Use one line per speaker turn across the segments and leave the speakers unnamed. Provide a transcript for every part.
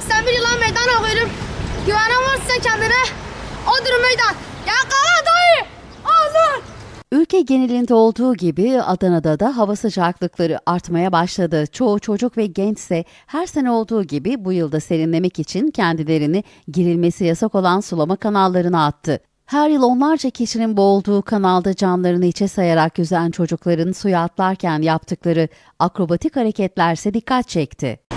81 yıla meydan okuyorum. Güvenen kendine odur meydan. Ya kala dayı. Olur.
Ülke genelinde olduğu gibi Adana'da da hava sıcaklıkları artmaya başladı. Çoğu çocuk ve gençse her sene olduğu gibi bu yılda serinlemek için kendilerini girilmesi yasak olan sulama kanallarına attı. Her yıl onlarca kişinin boğulduğu kanalda canlarını içe sayarak yüzen çocukların suya atlarken yaptıkları akrobatik hareketlerse dikkat çekti.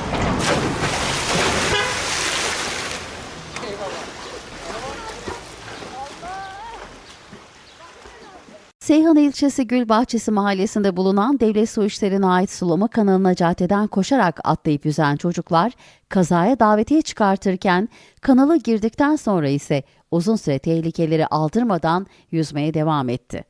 Seyhan ilçesi Gülbahçesi mahallesinde bulunan Devlet Su İşleri'ne ait sulama kanalına caddeden koşarak atlayıp yüzen çocuklar kazaya davetiye çıkartırken kanalı girdikten sonra ise uzun süre tehlikeleri aldırmadan yüzmeye devam etti.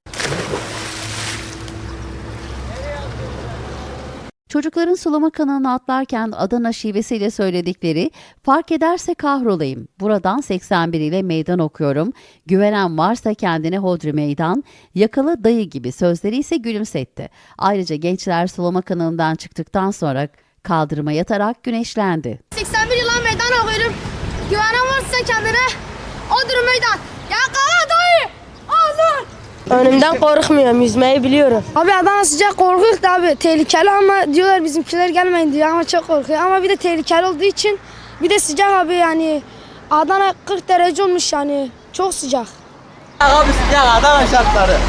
Çocukların sulama kanalına atlarken Adana şivesiyle söyledikleri fark ederse kahrolayım. Buradan 81 ile meydan okuyorum. Güvenen varsa kendine hodri meydan. Yakalı dayı gibi sözleri ise gülümsetti. Ayrıca gençler sulama kanalından çıktıktan sonra kaldırıma yatarak güneşlendi.
81 yıla meydan okuyorum. Güvenen varsa kendine odur meydan. Ya kala dayı. Olur.
Önümden korkmuyorum, yüzmeyi biliyorum.
Abi Adana sıcak korkunç da abi tehlikeli ama diyorlar bizimkiler gelmeyin diyor ama çok korkuyor. Ama bir de tehlikeli olduğu için bir de sıcak abi yani Adana 40 derece olmuş yani çok sıcak.
Abi sıcak Adana şartları.